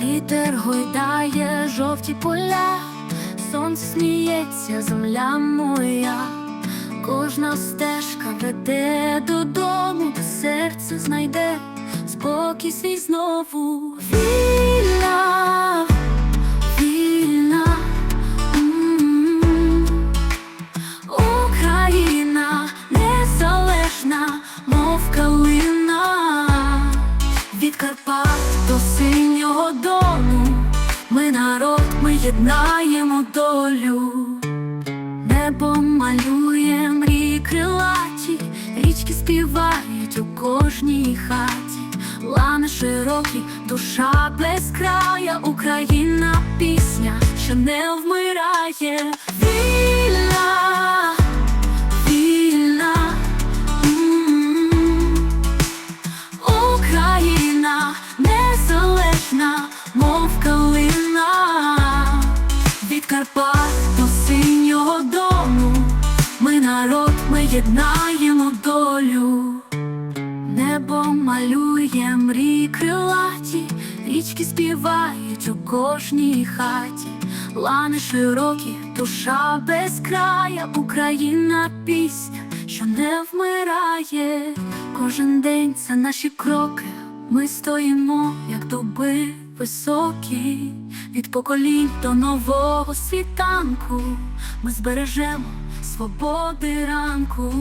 Вітер гойдає жовті поля, сонце сміється, земля моя, кожна стежка веде додому, серце знайде спокій свій знову. Вільна, вільна, Україна незалежна, мов калина, від Карпат до синього єднаємо долю. Небо малює мрії крилаті, річки співають у кожній хаті, лани широкі, душа без края, Україна пісня, що не вмирає, єднаємо долю. Небо малює мрії крилаті, річки співають у кожній хаті, лани широкі, душа без края, Україна пісня, що не вмирає. Кожен день це наші кроки. Ми стоїмо, як дуби високі, від поколінь до нового світанку. Ми збережемо свободи ранку.